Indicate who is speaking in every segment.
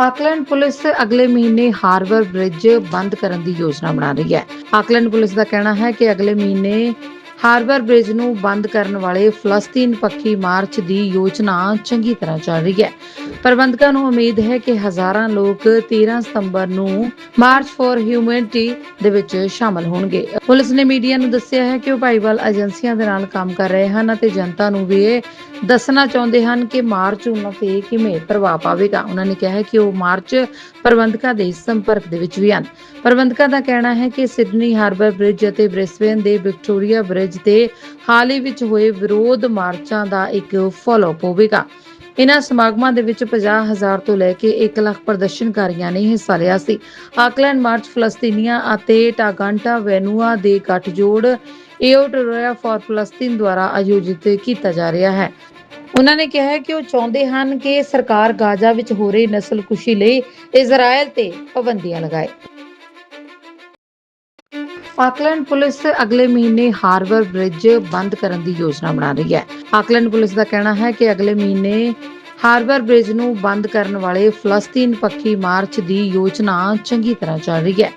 Speaker 1: Auckland police ਅਗਲੇ ਮਹੀਨੇ harbour bridge ਬੰਦ ਕਰਨ ਦੀ ਯੋਜਨਾ ਬਣਾ ਰਹੀ ਹੈ। ਆਕਲੈਂਡ ਪੁਲਿਸ ਦਾ ਕਹਿਣਾ ਹੈ ਕਿ ਅਗਲੇ ਮਹੀਨੇ ਹਾਰਬਰ ਬ੍ਰਿਜ ਨੂੰ ਬੰਦ ਕਰਨ ਵਾਲੇ ਫਲਸਤੀਨ ਪੱਖੀ ਮਾਰਚ ਦੀ ਯੋਜਨਾ ਚੰਗੀ ਤਰ੍ਹਾਂ ਚੱਲ ਰਹੀ ਹੈ। ਪ੍ਰਬੰਧਕਾਂ ਨੂੰ ਉਮੀਦ ਹੈ ਕਿ ਹਜ਼ਾਰਾਂ ਲੋਕ 13 ਸਤੰਬਰ ਨੂੰ ਮਾਰਚ ਫॉर ਹਿਊਮੈਨਿਟੀ ਦੇ ਵਿੱਚ ਸ਼ਾਮਲ ਹੋਣਗੇ। ਪੁਲਿਸ ਨੇ ਮੀਡੀਆ ਨੂੰ ਦੱਸਿਆ ਹੈ ਕਿ ਉਹ ਭਾਈਵਾਲ ਏਜੰਸੀਆਂ ਦੇ ਨਾਲ ਕੰਮ ਕਰ ਰਹੇ ਹਨ ਅਤੇ ਜਨਤਾ ਨੂੰ ਵੀ ਇਹ ਦੱਸਣਾ ਚਾਹੁੰਦੇ ਹਨ ਕਿ ਮਾਰਚ ਉਹਨਾਂ ਤੇ ਕਿਵੇਂ ਪ੍ਰਭਾਵ ਪਾਵੇਗਾ। ਉਹਨਾਂ ਨੇ ਕਿਹਾ ਹੈ ਕਿ ਉਹ ਮਾਰਚ ਪ੍ਰਬੰਧਕਾਂ ਦੇ ਸੰਪਰਕ ਦੇ ਵਿੱਚ ਵੀ ਹਨ। ਪ੍ਰਬੰਧਕਾਂ ਦਾ ਕਹਿਣਾ ਹੈ ਕਿ ਸਿਡਨੀ ਹਾਰਬਰ ਬ੍ਰਿਜ ਅਤੇ ਬ੍ਰਿਸਬੇਨ ਦੇ ਵਿਕਟੋਰੀਆ ਬ੍ਰਿਜ ਤੇ ਹਾਲ ਹੀ ਵਿੱਚ ਹੋਏ ਵਿਰੋਧ ਮਾਰਚਾਂ ਦਾ ਇੱਕ ਫਾਲੋਅਪ ਹੋਵੇਗਾ। ਇਨ੍ਹਾਂ ਸਮਾਗਮਾਂ ਦੇ ਵਿੱਚ 50000 ਤੋਂ ਲੈ ਕੇ 1 ਲੱਖ ਪ੍ਰਦਰਸ਼ਨਕਾਰੀਆਂ ਨੇ ਹਿੱਸਾ ਲਿਆ ਸੀ। ਆਕਲੈਂਡ ਮਾਰਚ ਫਲਸਤੀਨੀਆਂ ਅਤੇ ਟਾਗਾਂਟਾ ਵੈਨੂਆ ਦੇ ਗੱਠਜੋੜ ਏਓਟ ਫਾਰ ਫਲਸਤੀਨ ਦੁਆਰਾ ਆਯੋਜਿਤ ਕੀਤਾ ਜਾ ਰਿਹਾ ਹੈ। ਉਹਨਾਂ ਨੇ ਕਿਹਾ ਕਿ ਉਹ ਚਾਹੁੰਦੇ ਹਨ ਕਿ ਸਰਕਾਰ ਗਾਜ਼ਾ ਵਿੱਚ ਹੋ ਰਹੀ ਨਸਲਕੁਸ਼ੀ ਲਈ ਇਜ਼ਰਾਈਲ ਤੇ ਪਾਬੰਦੀਆਂ ਲਗਾਏ। ਆਕਲੈਂਡ ਪੁਲਿਸ ਅਗਲੇ ਮਹੀਨੇ ਹਾਰਬਰ ਬ੍ਰਿਜ ਬੰਦ ਕਰਨ ਦੀ ਯੋਜਨਾ ਬਣਾ ਰਹੀ ਹੈ। ਆਕਲੈਂਡ ਪੁਲਿਸ ਦਾ ਕਹਿਣਾ ਹੈ ਕਿ ਅਗਲੇ ਮਹੀਨੇ ਹਾਰਬਰ ਬ੍ਰਿਜ ਨੂੰ ਬੰਦ ਕਰਨ ਵਾਲੇ ਫਲਸਤੀਨ ਪੱਖੀ ਮਾਰਚ ਦੀ ਯੋਜਨਾ ਚੰਗੀ ਤਰ੍ਹਾਂ ਚੱਲ ਰਹੀ ਹੈ।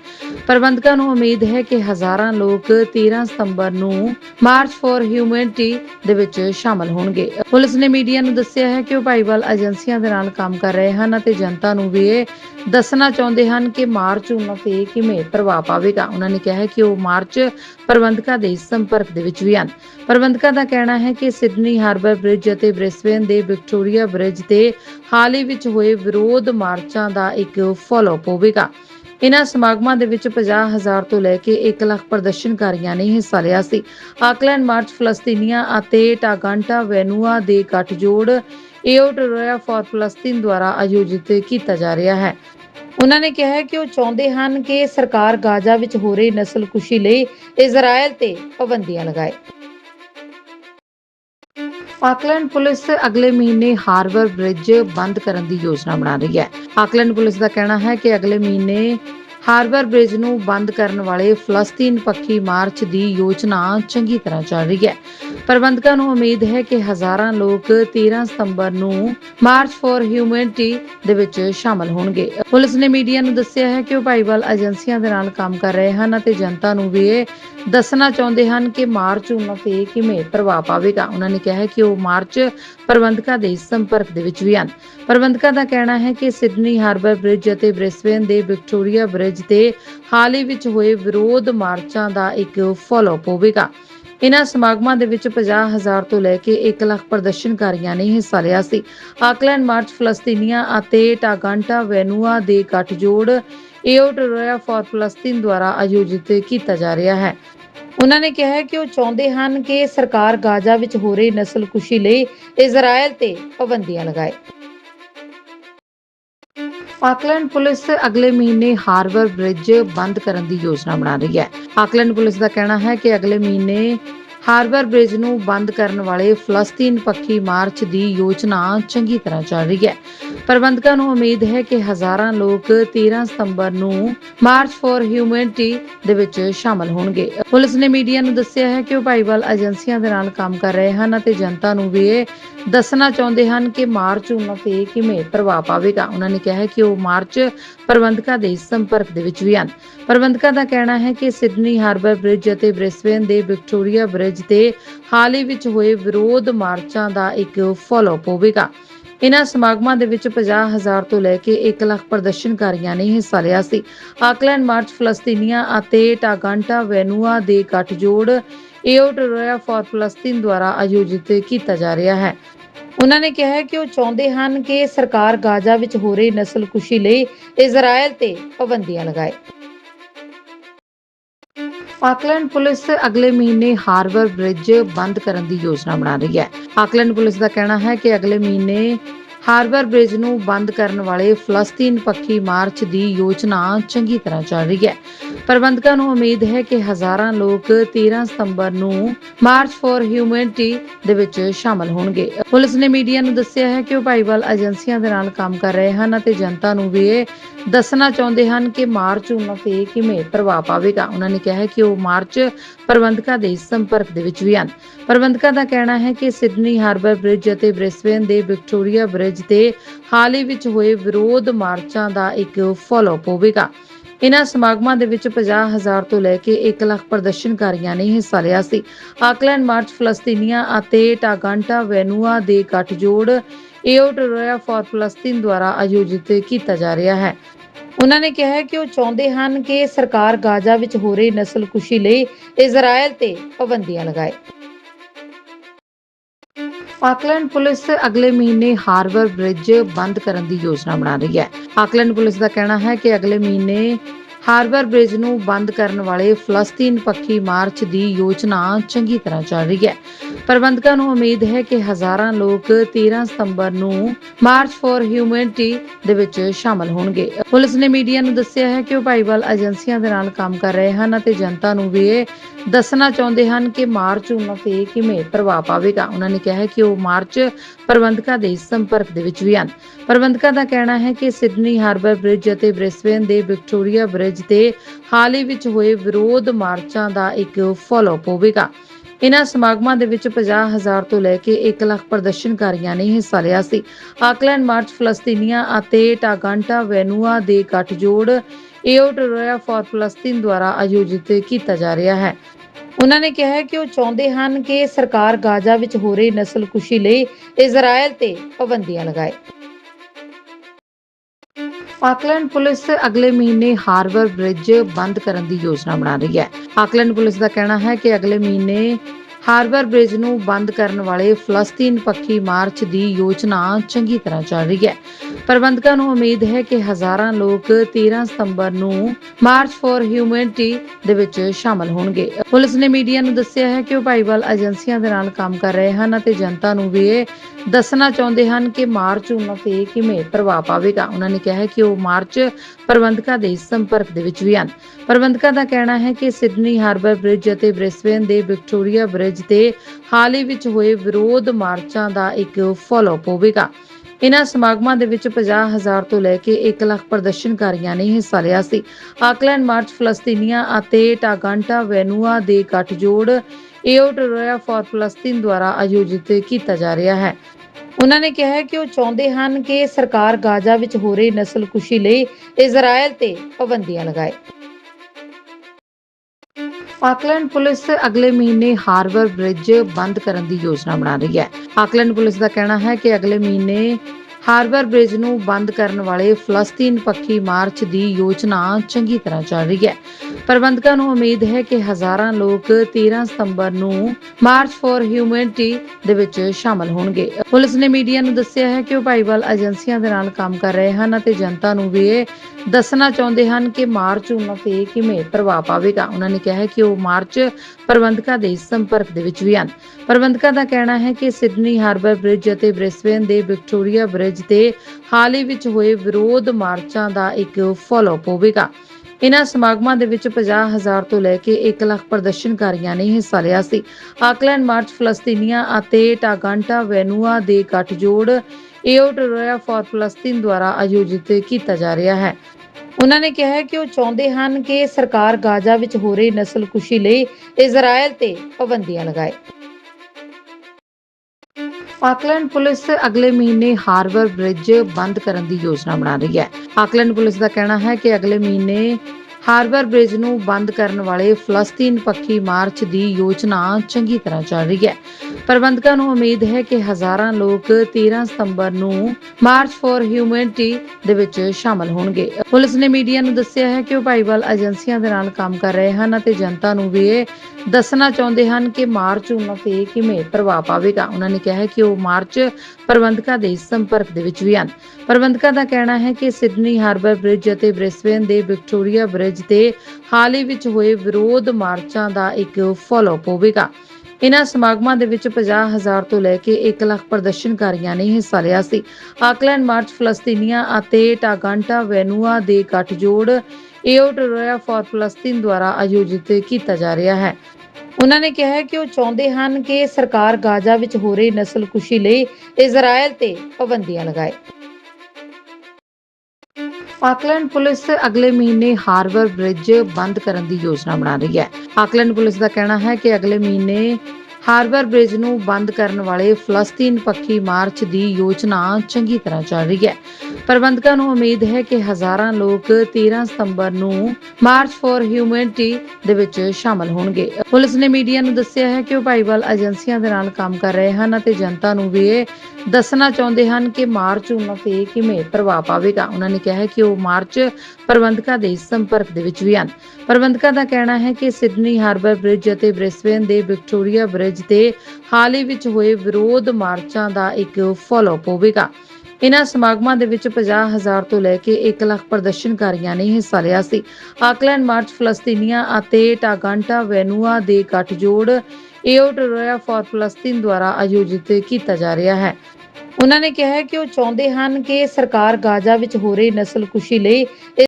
Speaker 1: ਪ੍ਰਬੰਧਕਾਂ ਨੂੰ ਉਮੀਦ ਹੈ ਕਿ ਹਜ਼ਾਰਾਂ ਲੋਕ 13 ਸਤੰਬਰ ਨੂੰ ਮਾਰਚ ਫॉर ਹਿਊਮੈਨਿਟੀ ਦੇ ਵਿੱਚ ਸ਼ਾਮਲ ਹੋਣਗੇ। ਪੁਲਿਸ ਨੇ ਮੀਡੀਆ ਨੂੰ ਦੱਸਿਆ ਹੈ ਕਿ ਉਹ ਭਾਈਵਾਲ ਏਜੰਸੀਆਂ ਦੇ ਨਾਲ ਕੰਮ ਕਰ ਰਹੇ ਹਨ ਅਤੇ ਜਨਤਾ ਨੂੰ ਵੀ ਇਹ ਦੱਸਣਾ ਚਾਹੁੰਦੇ ਹਨ ਕਿ ਮਾਰਚ ਉਹਨਾਂ ਤੇ ਕਿਵੇਂ ਪ੍ਰਭਾਵ ਪਾਵੇਗਾ। ਉਹਨਾਂ ਨੇ ਕਿਹਾ ਹੈ ਕਿ ਉਹ ਮਾਰਚ ਪ੍ਰਬੰਧਕਾਂ ਦੇ ਸੰਪਰਕ ਦੇ ਵਿੱਚ ਵੀ ਹਨ। ਪ੍ਰਬੰਧਕਾਂ ਦਾ ਕਹਿਣਾ ਹੈ ਕਿ ਸਿਡਨੀ ਹਾਰਬਰ ਬ੍ਰਿਜ ਅਤੇ ਬ੍ਰਿਸਬੇਨ ਦੇ ਵਿਕਟੋਰੀਆ ਬ੍ਰਿਜ ਤੇ ਹਾਲ ਹੀ ਵਿੱਚ ਹੋਏ ਵਿਰੋਧ ਮਾਰਚਾਂ ਦਾ ਇੱਕ ਫਾਲੋਅਪ ਹੋਵੇਗਾ। ਇਨ੍ਹਾਂ ਸਮਾਗਮਾਂ ਦੇ ਵਿੱਚ 50000 ਤੋਂ ਲੈ ਕੇ 1 ਲੱਖ ਪ੍ਰਦਰਸ਼ਨਕਾਰੀਆਂ ਨੇ ਹਿੱਸਾ ਲਿਆ ਸੀ। ਆਕਲੈਂਡ ਮਾਰਚ ਫਲਸਤੀਨੀਆਂ ਅਤੇ ਟਾਗਾਂਟਾ ਵੈਨੂਆ ਦੇ ਗੱਠਜੋੜ ਏਓਟ ਫਾਰ ਫਲਸਤੀਨ ਦੁਆਰਾ ਆਯੋਜਿਤ ਕੀਤਾ ਜਾ ਰਿਹਾ ਹੈ। ਉਹਨਾਂ ਨੇ ਕਿਹਾ ਕਿ ਉਹ ਚਾਹੁੰਦੇ ਹਨ ਕਿ ਸਰਕਾਰ ਗਾਜ਼ਾ ਵਿੱਚ ਹੋ ਰਹੀ ਨਸਲਕੁਸ਼ੀ ਲਈ ਇਜ਼ਰਾਈਲ ਤੇ ਪਾਬੰਦੀਆਂ ਲਗਾਏ। ਆਕਲੈਂਡ ਪੁਲਿਸ ਅਗਲੇ ਮਹੀਨੇ ਹਾਰਬਰ ਬ੍ਰਿਜ ਬੰਦ ਕਰਨ ਦੀ ਯੋਜਨਾ ਬਣਾ ਰਹੀ ਹੈ। ਆਕਲੈਂਡ ਪੁਲਿਸ ਦਾ ਕਹਿਣਾ ਹੈ ਕਿ ਅਗਲੇ ਮਹੀਨੇ ਹਾਰਬਰ ਬ੍ਰਿਜ ਨੂੰ ਬੰਦ ਕਰਨ ਵਾਲੇ ਫਲਸਤੀਨ ਪੱਖੀ ਮਾਰਚ ਦੀ ਯੋਜਨਾ ਚੰਗੀ ਤਰ੍ਹਾਂ ਚੱਲ ਰਹੀ ਹੈ। ਪ੍ਰਬੰਧਕਾਂ ਨੂੰ ਉਮੀਦ ਹੈ ਕਿ ਹਜ਼ਾਰਾਂ ਲੋਕ 13 ਸਤੰਬਰ ਨੂੰ ਮਾਰਚ ਫॉर ਹਿਊਮੈਨਿਟੀ ਦੇ ਵਿੱਚ ਸ਼ਾਮਲ ਹੋਣਗੇ। ਪੁਲਿਸ ਨੇ ਮੀਡੀਆ ਨੂੰ ਦੱਸਿਆ ਹੈ ਕਿ ਉਹ ਭਾਈਵਾਲ ਏਜੰਸੀਆਂ ਦੇ ਨਾਲ ਕੰਮ ਕਰ ਰਹੇ ਹਨ ਅਤੇ ਜਨਤਾ ਨੂੰ ਵੀ ਇਹ ਦੱਸਣਾ ਚਾਹੁੰਦੇ ਹਨ ਕਿ ਮਾਰਚ ਉਹਨਾਂ ਤੇ ਕਿਵੇਂ ਪ੍ਰਭਾਵ ਪਾਵੇਗਾ। ਉਹਨਾਂ ਨੇ ਕਿਹਾ ਹੈ ਕਿ ਉਹ ਮਾਰਚ ਪ੍ਰਬੰਧਕਾਂ ਦੇ ਸੰਪਰਕ ਦੇ ਵਿੱਚ ਵੀ ਹਨ। ਪ੍ਰਬੰਧਕਾਂ ਦਾ ਕਹਿਣਾ ਹੈ ਕਿ ਸਿਡਨੀ ਹਾਰਬਰ ਬ੍ਰਿਜ ਅਤੇ ਬ੍ਰਿਸਬੇਨ ਦੇ ਵਿਕਟੋਰੀਆ ਬ੍ਰਿਜ ਤੇ ਹਾਲ ਹੀ ਵਿੱਚ ਹੋਏ ਵਿਰੋਧ ਮਾਰਚਾਂ ਦਾ ਇੱਕ ਫਾਲੋਅਪ ਹੋਵੇਗਾ। ਇਹਨਾਂ ਸਮਾਗਮਾਂ ਦੇ ਵਿੱਚ 50000 ਤੋਂ ਲੈ ਕੇ 1 ਲੱਖ ਪ੍ਰਦਰਸ਼ਨਕਾਰੀਆਂ ਨੇ ਹਿੱਸਾ ਲਿਆ ਸੀ। ਆਕਲੈਂਡ ਮਾਰਚ ਫਲਸਤੀਨੀਆਂ ਅਤੇ ਟਾਗਾਂਟਾ ਵੈਨੂਆ ਦੇ ਗੱਠਜੋੜ ਏਓਟ ਰੋਇਆ ਫਾਰ ਫਲਸਤੀਨ ਦੁਆਰਾ ਆਯੋਜਿਤ ਕੀਤਾ ਜਾ ਰਿਹਾ ਹੈ। ਉਹਨਾਂ ਨੇ ਕਿਹਾ ਕਿ ਉਹ ਚਾਹੁੰਦੇ ਹਨ ਕਿ ਸਰਕਾਰ ਗਾਜ਼ਾ ਵਿੱਚ ਹੋ ਰਹੀ ਨਸਲਕੁਸ਼ੀ ਲਈ ਇਜ਼ਰਾਈਲ ਤੇ ਪਾਬੰਦੀਆਂ ਲਗਾਏ। ਆਕਲੈਂਡ ਪੁਲਿਸ ਅਗਲੇ ਮਹੀਨੇ ਹਾਰਬਰ ਬ੍ਰਿਜ ਬੰਦ ਕਰਨ ਦੀ ਯੋਜਨਾ ਬਣਾ ਰਹੀ ਹੈ। ਆਕਲੈਂਡ ਪੁਲਿਸ ਦਾ ਕਹਿਣਾ ਹੈ ਕਿ ਅਗਲੇ ਮਹੀਨੇ ਹਾਰਬਰ ਬ੍ਰਿਜ ਨੂੰ ਬੰਦ ਕਰਨ ਵਾਲੇ ਫਲਸਤੀਨ ਪੱਖੀ ਮਾਰਚ ਦੀ ਯੋਜਨਾ ਚੰਗੀ ਤਰ੍ਹਾਂ ਚੱਲ ਰਹੀ ਹੈ। ਪ੍ਰਬੰਧਕਾਂ ਨੂੰ ਉਮੀਦ ਹੈ ਕਿ ਹਜ਼ਾਰਾਂ ਲੋਕ 13 ਸਤੰਬਰ ਨੂੰ ਮਾਰਚ ਫॉर ਹਿਊਮੈਨਿਟੀ ਦੇ ਵਿੱਚ ਸ਼ਾਮਲ ਹੋਣਗੇ। ਪੁਲਿਸ ਨੇ ਮੀਡੀਆ ਨੂੰ ਦੱਸਿਆ ਹੈ ਕਿ ਉਹ ਭਾਈਵਾਲ ਏਜੰਸੀਆਂ ਦੇ ਨਾਲ ਕੰਮ ਕਰ ਰਹੇ ਹਨ ਅਤੇ ਜਨਤਾ ਨੂੰ ਵੀ ਇਹ ਦੱਸਣਾ ਚਾਹੁੰਦੇ ਹਨ ਕਿ ਮਾਰਚ ਉਹਨਾਂ ਤੇ ਕਿਵੇਂ ਪ੍ਰਭਾਵ ਪਾਵੇਗਾ। ਉਹਨਾਂ ਨੇ ਕਿਹਾ ਹੈ ਕਿ ਉਹ ਮਾਰਚ ਪ੍ਰਬੰਧਕਾਂ ਦੇ ਸੰਪਰਕ ਦੇ ਵਿੱਚ ਵੀ ਹਨ। ਪ੍ਰਬੰਧਕਾਂ ਦਾ ਕਹਿਣਾ ਹੈ ਕਿ ਸਿਡਨੀ ਹਾਰਬਰ ਬ੍ਰਿਜ ਅਤੇ ਬ੍ਰਿਸਬੇਨ ਦੇ ਵਿਕਟੋਰੀਆ ਬ੍ਰਿਜ ਤੇ ਹਾਲ ਹੀ ਵਿੱਚ ਹੋਏ ਵਿਰੋਧ ਮਾਰਚਾਂ ਦਾ ਇੱਕ ਫਾਲੋਅਪ ਹੋਵੇਗਾ। ਇਹਨਾਂ ਸਮਾਗਮਾਂ ਦੇ ਵਿੱਚ 50000 ਤੋਂ ਲੈ ਕੇ 1 ਲੱਖ ਪ੍ਰਦਰਸ਼ਨਕਾਰੀਆਂ ਨੇ ਹਿੱਸਾ ਲਿਆ ਸੀ। ਆਕਲੈਂਡ ਮਾਰਚ ਫਲਸਤੀਨੀਆਂ ਅਤੇ ਟਾਗਾਂਟਾ ਵੈਨੂਆ ਦੇ ਗੱਠਜੋੜ ਏਓਟ ਰੋਇਆ ਫਾਰ ਫਲਸਤੀਨ ਦੁਆਰਾ ਆਯੋਜਿਤ ਕੀਤਾ ਜਾ ਰਿਹਾ ਹੈ। ਉਹਨਾਂ ਨੇ ਕਿਹਾ ਕਿ ਉਹ ਚਾਹੁੰਦੇ ਹਨ ਕਿ ਸਰਕਾਰ ਗਾਜ਼ਾ ਵਿੱਚ ਹੋ ਰਹੀ ਨਸਲਕੁਸ਼ੀ ਲਈ ਇਜ਼ਰਾਈਲ ਤੇ ਪਾਬੰਦੀਆਂ ਲਗਾਏ। ਆਕਲੈਂਡ ਪੁਲਿਸ ਅਗਲੇ ਮਹੀਨੇ ਹਾਰਬਰ ਬ੍ਰਿਜ ਬੰਦ ਕਰਨ ਦੀ ਯੋਜਨਾ ਬਣਾ ਰਹੀ ਹੈ। ਆਕਲੈਂਡ ਪੁਲਿਸ ਦਾ ਕਹਿਣਾ ਹੈ ਕਿ ਅਗਲੇ ਮਹੀਨੇ ਹਾਰਬਰ ਬ੍ਰਿਜ ਨੂੰ ਬੰਦ ਕਰਨ ਵਾਲੇ ਫਲਸਤੀਨ ਪੱਖੀ ਮਾਰਚ ਦੀ ਯੋਜਨਾ ਚੰਗੀ ਤਰ੍ਹਾਂ ਚੱਲ ਰਹੀ ਹੈ। ਪ੍ਰਬੰਧਕਾਂ ਨੂੰ ਉਮੀਦ ਹੈ ਕਿ ਹਜ਼ਾਰਾਂ ਲੋਕ 13 ਸਤੰਬਰ ਨੂੰ ਮਾਰਚ ਫॉर ਹਿਊਮੈਨਿਟੀ ਦੇ ਵਿੱਚ ਸ਼ਾਮਲ ਹੋਣਗੇ। ਪੁਲਿਸ ਨੇ ਮੀਡੀਆ ਨੂੰ ਦੱਸਿਆ ਹੈ ਕਿ ਉਹ ਭਾਈਵਾਲ ਏਜੰਸੀਆਂ ਦੇ ਨਾਲ ਕੰਮ ਕਰ ਰਹੇ ਹਨ ਅਤੇ ਜਨਤਾ ਨੂੰ ਵੀ ਇਹ ਦੱਸਣਾ ਚਾਹੁੰਦੇ ਹਨ ਕਿ ਮਾਰਚ ਉਹਨਾਂ ਤੇ ਕਿਵੇਂ ਪ੍ਰਭਾਵ ਪਾਵੇਗਾ। ਉਹਨਾਂ ਨੇ ਕਿਹਾ ਹੈ ਕਿ ਉਹ ਮਾਰਚ ਪ੍ਰਬੰਧਕਾਂ ਦੇ ਸੰਪਰਕ ਦੇ ਵਿੱਚ ਵੀ ਹਨ। ਪ੍ਰਬੰਧਕਾਂ ਦਾ ਕਹਿਣਾ ਹੈ ਕਿ ਸਿਡਨੀ ਹਾਰਬਰ ਬ੍ਰਿਜ ਅਤੇ ਬ੍ਰਿਸਬੇਨ ਦੇ ਵਿਕਟੋਰੀਆ ਬ੍ਰਿਜ ਬ੍ਰਿਜ ਤੇ ਹਾਲ ਹੀ ਵਿੱਚ ਹੋਏ ਵਿਰੋਧ ਮਾਰਚਾਂ ਦਾ ਇੱਕ ਫਾਲੋਅਪ ਹੋਵੇਗਾ। ਇਨ੍ਹਾਂ ਸਮਾਗਮਾਂ ਦੇ ਵਿੱਚ 50000 ਤੋਂ ਲੈ ਕੇ 1 ਲੱਖ ਪ੍ਰਦਰਸ਼ਨਕਾਰੀਆਂ ਨੇ ਹਿੱਸਾ ਲਿਆ ਸੀ। ਆਕਲੈਂਡ ਮਾਰਚ ਫਲਸਤੀਨੀਆਂ ਅਤੇ ਟਾਗਾਂਟਾ ਵੈਨੂਆ ਦੇ ਗੱਠਜੋੜ ਏਓਟ ਫਾਰ ਫਲਸਤੀਨ ਦੁਆਰਾ ਆਯੋਜਿਤ ਕੀਤਾ ਜਾ ਰਿਹਾ ਹੈ। ਉਹਨਾਂ ਨੇ ਕਿਹਾ ਕਿ ਉਹ ਚਾਹੁੰਦੇ ਹਨ ਕਿ ਸਰਕਾਰ ਗਾਜ਼ਾ ਵਿੱਚ ਹੋ ਰਹੀ ਨਸਲਕੁਸ਼ੀ ਲਈ ਇਜ਼ਰਾਈਲ ਤੇ ਪਾਬੰਦੀਆਂ ਲਗਾਏ। ਆਕਲੈਂਡ ਪੁਲਿਸ ਅਗਲੇ ਮਹੀਨੇ ਹਾਰਬਰ ਬ੍ਰਿਜ ਬੰਦ ਕਰਨ ਦੀ ਯੋਜਨਾ ਬਣਾ ਰਹੀ ਹੈ। ਆਕਲੈਂਡ ਪੁਲਿਸ ਦਾ ਕਹਿਣਾ ਹੈ ਕਿ ਅਗਲੇ ਮਹੀਨੇ ਹਾਰਬਰ ਬ੍ਰਿਜ ਨੂੰ ਬੰਦ ਕਰਨ ਵਾਲੇ ਫਲਸਤੀਨ ਪੱਖੀ ਮਾਰਚ ਦੀ ਯੋਜਨਾ ਚੰਗੀ ਤਰ੍ਹਾਂ ਚੱਲ ਰਹੀ ਹੈ। ਪ੍ਰਬੰਧਕਾਂ ਨੂੰ ਉਮੀਦ ਹੈ ਕਿ ਹਜ਼ਾਰਾਂ ਲੋਕ 13 ਸਤੰਬਰ ਨੂੰ ਮਾਰਚ ਫॉर ਹਿਊਮੈਨਿਟੀ ਦੇ ਵਿੱਚ ਸ਼ਾਮਲ ਹੋਣਗੇ। ਪੁਲਿਸ ਨੇ ਮੀਡੀਆ ਨੂੰ ਦੱਸਿਆ ਹੈ ਕਿ ਉਹ ਭਾਈਵਾਲ ਏਜੰਸੀਆਂ ਦੇ ਨਾਲ ਕੰਮ ਕਰ ਰਹੇ ਹਨ ਅਤੇ ਜਨਤਾ ਨੂੰ ਵੀ ਇਹ ਦੱਸਣਾ ਚਾਹੁੰਦੇ ਹਨ ਕਿ ਮਾਰਚ ਉਹਨਾਂ ਤੇ ਕਿਵੇਂ ਪ੍ਰਭਾਵ ਪਾਵੇਗਾ। ਉਹਨਾਂ ਨੇ ਕਿਹਾ ਹੈ ਕਿ ਉਹ ਮਾਰਚ ਪ੍ਰਬੰਧਕਾਂ ਦੇ ਸੰਪਰਕ ਦੇ ਵਿੱਚ ਵੀ ਹਨ। ਪ੍ਰਬੰਧਕਾਂ ਦਾ ਕਹਿਣਾ ਹੈ ਕਿ ਸਿਡਨੀ ਹਾਰਬਰ ਬ੍ਰਿਜ ਅਤੇ ਬ੍ਰਿਸਬੇਨ ਦੇ ਵਿਕਟੋਰੀਆ ਬ੍ਰਿਜ ਤੇ ਹਾਲ ਹੀ ਵਿੱਚ ਹੋਏ ਵਿਰੋਧ ਮਾਰਚਾਂ ਦਾ ਇੱਕ ਫਾਲੋਅਪ ਹੋਵੇਗਾ। ਇਹਨਾਂ ਸਮਾਗਮਾਂ ਦੇ ਵਿੱਚ 50000 ਤੋਂ ਲੈ ਕੇ 1 ਲੱਖ ਪ੍ਰਦਰਸ਼ਨਕਾਰੀਆਂ ਨੇ ਹਿੱਸਾ ਲਿਆ ਸੀ। ਆਕਲੈਂਡ ਮਾਰਚ ਫਲਸਤੀਨੀਆਂ ਅਤੇ ਟਾਗਾਂਟਾ ਵੈਨੂਆ ਦੇ ਗੱਠਜੋੜ ਏਓਟ ਰੋਇਆ ਫਾਰ ਫਲਸਤੀਨ ਦੁਆਰਾ ਆਯੋਜਿਤ ਕੀਤਾ ਜਾ ਰਿਹਾ ਹੈ। ਉਹਨਾਂ ਨੇ ਕਿਹਾ ਕਿ ਉਹ ਚਾਹੁੰਦੇ ਹਨ ਕਿ ਸਰਕਾਰ ਗਾਜ਼ਾ ਵਿੱਚ ਹੋ ਰਹੀ ਨਸਲਕੁਸ਼ੀ ਲਈ ਇਜ਼ਰਾਈਲ ਤੇ ਪਾਬੰਦੀਆਂ ਲਗਾਏ। ਆਕਲੈਂਡ ਪੁਲਿਸ ਅਗਲੇ ਮਹੀਨੇ ਹਾਰਬਰ ਬ੍ਰਿਜ ਬੰਦ ਕਰਨ ਦੀ ਯੋਜਨਾ ਬਣਾ ਰਹੀ ਹੈ। ਆਕਲੈਂਡ ਪੁਲਿਸ ਦਾ ਕਹਿਣਾ ਹੈ ਕਿ ਅਗਲੇ ਮਹੀਨੇ ਹਾਰਬਰ ਬ੍ਰਿਜ ਨੂੰ ਬੰਦ ਕਰਨ ਵਾਲੇ ਫਲਸਤੀਨ ਪੱਖੀ ਮਾਰਚ ਦੀ ਯੋਜਨਾ ਚੰਗੀ ਤਰ੍ਹਾਂ ਚੱਲ ਰਹੀ ਹੈ। ਪ੍ਰਬੰਧਕਾਂ ਨੂੰ ਉਮੀਦ ਹੈ ਕਿ ਹਜ਼ਾਰਾਂ ਲੋਕ 13 ਸਤੰਬਰ ਨੂੰ ਮਾਰਚ ਫॉर ਹਿਊਮੈਨਿਟੀ ਦੇ ਵਿੱਚ ਸ਼ਾਮਲ ਹੋਣਗੇ। ਪੁਲਿਸ ਨੇ ਮੀਡੀਆ ਨੂੰ ਦੱਸਿਆ ਹੈ ਕਿ ਉਹ ਭਾਈਵਾਲ ਏਜੰਸੀਆਂ ਦੇ ਨਾਲ ਕੰਮ ਕਰ ਰਹੇ ਹਨ ਅਤੇ ਜਨਤਾ ਨੂੰ ਵੀ ਇਹ ਦੱਸਣਾ ਚਾਹੁੰਦੇ ਹਨ ਕਿ ਮਾਰਚ ਉਹਨਾਂ ਤੇ ਕਿਵੇਂ ਪ੍ਰਭਾਵ ਪਾਵੇਗਾ। ਉਹਨਾਂ ਨੇ ਕਿਹਾ ਹੈ ਕਿ ਉਹ ਮਾਰਚ ਪ੍ਰਬੰਧਕਾਂ ਦੇ ਸੰਪਰਕ ਦੇ ਵਿੱਚ ਵੀ ਹਨ। ਪ੍ਰਬੰਧਕਾਂ ਦਾ ਕਹਿਣਾ ਹੈ ਕਿ ਸਿਡਨੀ ਹਾਰਬਰ ਬ੍ਰਿਜ ਅਤੇ ਬ੍ਰਿਸਬੇਨ ਦੇ ਵਿਕਟੋਰੀਆ ਬ੍ਰਿਜ ਤੇ ਹਾਲ ਹੀ ਵਿੱਚ ਹੋਏ ਵਿਰੋਧ ਮਾਰਚਾਂ ਦਾ ਇੱਕ ਫਾਲੋਅਪ ਹੋਵੇਗਾ। ਇਨ੍ਹਾਂ ਸਮਾਗਮਾਂ ਦੇ ਵਿੱਚ 50000 ਤੋਂ ਲੈ ਕੇ 1 ਲੱਖ ਪ੍ਰਦਰਸ਼ਨਕਾਰੀਆਂ ਨੇ ਹਿੱਸਾ ਲਿਆ ਸੀ। ਆਕਲੈਂਡ, ਮਾਰਚ ਫਲਸਤੀਨੀਆਂ ਅਤੇ ਟਾਗਾਂਟਾ ਵੈਨੂਆ ਦੇ ਗੱਠਜੋੜ ਏਓਟ ਰੋਇਆ ਫਾਰ ਫਲਸਤੀਨ ਦੁਆਰਾ ਆਯੋਜਿਤ ਕੀਤਾ ਜਾ ਰਿਹਾ ਹੈ। ਉਹਨਾਂ ਨੇ ਕਿਹਾ ਕਿ ਉਹ ਚਾਹੁੰਦੇ ਹਨ ਕਿ ਸਰਕਾਰ ਗਾਜ਼ਾ ਵਿੱਚ ਹੋ ਰਹੀ ਨਸਲਕੁਸ਼ੀ ਲਈ ਇਜ਼ਰਾਈਲ ਤੇ ਪਾਬੰਦੀਆਂ ਲਗਾਏ। ਆਕਲੈਂਡ ਪੁਲਿਸ ਅਗਲੇ ਮਹੀਨੇ ਹਾਰਬਰ ਬ੍ਰਿਜ ਬੰਦ ਕਰਨ ਦੀ ਯੋਜਨਾ ਬਣਾ ਰਹੀ ਹੈ। ਆਕਲੈਂਡ ਪੁਲਿਸ ਦਾ ਕਹਿਣਾ ਹੈ ਕਿ ਅਗਲੇ ਮਹੀਨੇ ਹਾਰਬਰ ਬ੍ਰਿਜ ਨੂੰ ਬੰਦ ਕਰਨ ਵਾਲੇ ਫਲਸਤੀਨ ਪੱਖੀ ਮਾਰਚ ਦੀ ਯੋਜਨਾ ਚੰਗੀ ਤਰ੍ਹਾਂ ਚੱਲ ਰਹੀ ਹੈ। ਪ੍ਰਬੰਧਕਾਂ ਨੂੰ ਉਮੀਦ ਹੈ ਕਿ ਹਜ਼ਾਰਾਂ ਲੋਕ 13 ਸਤੰਬਰ ਨੂੰ ਮਾਰਚ ਫॉर ਹਿਊਮੈਨਿਟੀ ਦੇ ਵਿੱਚ ਸ਼ਾਮਲ ਹੋਣਗੇ। ਪੁਲਿਸ ਨੇ ਮੀਡੀਆ ਨੂੰ ਦੱਸਿਆ ਹੈ ਕਿ ਉਹ ਭਾਈਵਾਲ ਏਜੰਸੀਆਂ ਦੇ ਨਾਲ ਕੰਮ ਕਰ ਰਹੇ ਹਨ ਅਤੇ ਜਨਤਾ ਨੂੰ ਵੀ ਇਹ ਦੱਸਣਾ ਚਾਹੁੰਦੇ ਹਨ ਕਿ ਮਾਰਚ ਉਹਨਾਂ ਤੇ ਕਿਵੇਂ ਪ੍ਰਭਾਵ ਪਾਵੇਗਾ। ਉਹਨਾਂ ਨੇ ਕਿਹਾ ਹੈ ਕਿ ਉਹ ਮਾਰਚ ਪ੍ਰਬੰਧਕਾਂ ਦੇ ਸੰਪਰਕ ਦੇ ਵਿੱਚ ਵੀ ਹਨ। ਪ੍ਰਬੰਧਕਾਂ ਦਾ ਕਹਿਣਾ ਹੈ ਕਿ ਸਿਡਨੀ ਹਾਰਬਰ ਬ੍ਰਿਜ ਅਤੇ ਬ੍ਰਿਸਬੇਨ ਦੇ ਵਿਕਟੋਰੀਆ ਬ੍ਰਿਜ ਤੇ ਹਾਲ ਹੀ ਵਿੱਚ ਹੋਏ ਵਿਰੋਧ ਮਾਰਚਾਂ ਦਾ ਇੱਕ ਫਾਲੋਅਪ ਹੋਵੇਗਾ। ਇਹਨਾਂ ਸਮਾਗਮਾਂ ਦੇ ਵਿੱਚ 50000 ਤੋਂ ਲੈ ਕੇ 1 ਲੱਖ ਪ੍ਰਦਰਸ਼ਨਕਾਰੀਆਂ ਨੇ ਹਿੱਸਾ ਲਿਆ ਸੀ। ਆਕਲੈਂਡ ਮਾਰਚ ਫਲਸਤੀਨੀਆਂ ਅਤੇ ਟਾਗਾਂਟਾ ਵੈਨੂਆ ਦੇ ਗੱਠਜੋੜ ਏਓਟ ਰੋਇਆ ਫਾਰ ਫਲਸਤੀਨ ਦੁਆਰਾ ਆਯੋਜਿਤ ਕੀਤਾ ਜਾ ਰਿਹਾ ਹੈ। ਉਹਨਾਂ ਨੇ ਕਿਹਾ ਕਿ ਉਹ ਚਾਹੁੰਦੇ ਹਨ ਕਿ ਸਰਕਾਰ ਗਾਜ਼ਾ ਵਿੱਚ ਹੋ ਰਹੀ ਨਸਲਕੁਸ਼ੀ ਲਈ ਇਜ਼ਰਾਈਲ ਤੇ ਪਾਬੰਦੀਆਂ ਲਗਾਏ। ਆਕਲੈਂਡ ਪੁਲਿਸ ਅਗਲੇ ਮਹੀਨੇ ਹਾਰਬਰ ਬ੍ਰਿਜ ਬੰਦ ਕਰਨ ਦੀ ਯੋਜਨਾ ਬਣਾ ਰਹੀ ਹੈ। ਆਕਲੈਂਡ ਪੁਲਿਸ ਦਾ ਕਹਿਣਾ ਹੈ ਕਿ ਅਗਲੇ ਮਹੀਨੇ ਹਾਰਬਰ ਬ੍ਰਿਜ ਨੂੰ ਬੰਦ ਕਰਨ ਵਾਲੇ ਫਲਸਤੀਨ ਪੱਖੀ ਮਾਰਚ ਦੀ ਯੋਜਨਾ ਚੰਗੀ ਤਰ੍ਹਾਂ ਚੱਲ ਰਹੀ ਹੈ। ਪ੍ਰਬੰਧਕਾਂ ਨੂੰ ਉਮੀਦ ਹੈ ਕਿ ਹਜ਼ਾਰਾਂ ਲੋਕ 13 ਸਤੰਬਰ ਨੂੰ ਮਾਰਚ ਫॉर ਹਿਊਮੈਨਿਟੀ ਦੇ ਵਿੱਚ ਸ਼ਾਮਲ ਹੋਣਗੇ। ਪੁਲਿਸ ਨੇ ਮੀਡੀਆ ਨੂੰ ਦੱਸਿਆ ਹੈ ਕਿ ਉਹ ਭਾਈਵਾਲ ਏਜੰਸੀਆਂ ਦੇ ਨਾਲ ਕੰਮ ਕਰ ਰਹੇ ਹਨ ਅਤੇ ਜਨਤਾ ਨੂੰ ਵੀ ਇਹ ਦੱਸਣਾ ਚਾਹੁੰਦੇ ਹਨ ਕਿ ਮਾਰਚ ਉਹਨਾਂ ਤੇ ਕਿਵੇਂ ਪ੍ਰਭਾਵ ਪਾਵੇਗਾ। ਉਹਨਾਂ ਨੇ ਕਿਹਾ ਹੈ ਕਿ ਉਹ ਮਾਰਚ ਪ੍ਰਬੰਧਕਾਂ ਦੇ ਸੰਪਰਕ ਦੇ ਵਿੱਚ ਵੀ ਹਨ। ਪ੍ਰਬੰਧਕਾਂ ਦਾ ਕਹਿਣਾ ਹੈ ਕਿ ਸਿਡਨੀ ਹਾਰਬਰ ਬ੍ਰਿਜ ਅਤੇ ਬ੍ਰਿਸਬੇਨ ਦੇ ਵਿਕਟੋਰੀਆ ਬ੍ਰਿਜ ਤੇ ਹਾਲ ਹੀ ਵਿੱਚ ਹੋਏ ਵਿਰੋਧ ਮਾਰਚਾਂ ਦਾ ਇੱਕ ਫਾਲੋਅਪ ਹੋਵੇਗਾ। ਇਹਨਾਂ ਸਮਾਗਮਾਂ ਦੇ ਵਿੱਚ 50000 ਤੋਂ ਲੈ ਕੇ 1 ਲੱਖ ਪ੍ਰਦਰਸ਼ਨਕਾਰੀਆਂ ਨੇ ਹਿੱਸਾ ਲਿਆ ਸੀ। ਆਕਲੈਂਡ ਮਾਰਚ ਫਲਸਤੀਨੀਆਂ ਅਤੇ ਟਾਗਾਂਟਾ ਵੈਨੂਆ ਦੇ ਗੱਠਜੋੜ ਏਓਟ ਰੋਇਆ ਫਾਰ ਫਲਸਤੀਨ ਦੁਆਰਾ ਆਯੋਜਿਤ ਕੀਤਾ ਜਾ ਰਿਹਾ ਹੈ। ਉਹਨਾਂ ਨੇ ਕਿਹਾ ਕਿ ਉਹ ਚਾਹੁੰਦੇ ਹਨ ਕਿ ਸਰਕਾਰ ਗਾਜ਼ਾ ਵਿੱਚ ਹੋ ਰਹੀ ਨਸਲਕੁਸ਼ੀ ਲਈ ਇਜ਼ਰਾਈਲ ਤੇ ਪਾਬੰਦੀਆਂ ਲਗਾਏ। ਆਕਲੈਂਡ ਪੁਲਿਸ ਅਗਲੇ ਮਹੀਨੇ ਹਾਰਬਰ ਬ੍ਰਿਜ ਬੰਦ ਕਰਨ ਦੀ ਯੋਜਨਾ ਬਣਾ ਰਹੀ ਹੈ। ਆਕਲੈਂਡ ਪੁਲਿਸ ਦਾ ਕਹਿਣਾ ਹੈ ਕਿ ਅਗਲੇ ਮਹੀਨੇ ਹਾਰਬਰ ਬ੍ਰਿਜ ਨੂੰ ਬੰਦ ਕਰਨ ਵਾਲੇ ਫਲਸਤੀਨ ਪੱਖੀ ਮਾਰਚ ਦੀ ਯੋਜਨਾ ਚੰਗੀ ਤਰ੍ਹਾਂ ਚੱਲ ਰਹੀ ਹੈ। ਪ੍ਰਬੰਧਕਾਂ ਨੂੰ ਉਮੀਦ ਹੈ ਕਿ ਹਜ਼ਾਰਾਂ ਲੋਕ 13 ਸਤੰਬਰ ਨੂੰ ਮਾਰਚ ਫॉर ਹਿਊਮੈਨਿਟੀ ਦੇ ਵਿੱਚ ਸ਼ਾਮਲ ਹੋਣਗੇ। ਪੁਲਿਸ ਨੇ ਮੀਡੀਆ ਨੂੰ ਦੱਸਿਆ ਹੈ ਕਿ ਉਹ ਭਾਈਵਾਲ ਏਜੰਸੀਆਂ ਦੇ ਨਾਲ ਕੰਮ ਕਰ ਰਹੇ ਹਨ ਅਤੇ ਜਨਤਾ ਨੂੰ ਵੀ ਇਹ ਦੱਸਣਾ ਚਾਹੁੰਦੇ ਹਨ ਕਿ ਮਾਰਚ ਉਹਨਾਂ ਤੇ ਕਿਵੇਂ ਪ੍ਰਭਾਵ ਪਾਵੇਗਾ। ਉਹਨਾਂ ਨੇ ਕਿਹਾ ਹੈ ਕਿ ਉਹ ਮਾਰਚ ਪ੍ਰਬੰਧਕਾਂ ਦੇ ਸੰਪਰਕ ਦੇ ਵਿੱਚ ਵੀ ਹਨ। ਪ੍ਰਬੰਧਕਾਂ ਦਾ ਕਹਿਣਾ ਹੈ ਕਿ ਸਿਡਨੀ ਹਾਰਬਰ ਬ੍ਰਿਜ ਅਤੇ ਬ੍ਰਿਸਬੇਨ ਦੇ ਵਿਕਟੋਰੀਆ ਬ੍ਰਿਜ ਤੇ ਹਾਲ ਹੀ ਵਿੱਚ ਹੋਏ ਵਿਰੋਧ ਮਾਰਚਾਂ ਦਾ ਇੱਕ ਫਾਲੋਅਪ ਹੋਵੇਗਾ। ਇਨ੍ਹਾਂ ਸਮਾਗਮਾਂ ਦੇ ਵਿੱਚ 50000 ਤੋਂ ਲੈ ਕੇ 1 ਲੱਖ ਪ੍ਰਦਰਸ਼ਨਕਾਰੀਆਂ ਨੇ ਹਿੱਸਾ ਲਿਆ ਸੀ। ਆਕਲੈਂਡ ਮਾਰਚ ਫਲਸਤੀਨੀਆਂ ਅਤੇ ਟਾਗਾਂਟਾ ਵੈਨੂਆ ਦੇ ਗੱਠਜੋੜ ਏਓਟਰੋਇਆ ਫਾਰ ਫਲਸਤੀਨ ਦੁਆਰਾ ਆਯੋਜਿਤ ਕੀਤਾ ਜਾ ਰਿਹਾ ਹੈ। ਉਹਨਾਂ ਨੇ ਕਿਹਾ ਕਿ ਉਹ ਚਾਹੁੰਦੇ ਹਨ ਕਿ ਸਰਕਾਰ ਗਾਜ਼ਾ ਵਿੱਚ ਹੋ ਰਹੀ ਨਸਲਕੁਸ਼ੀ ਲਈ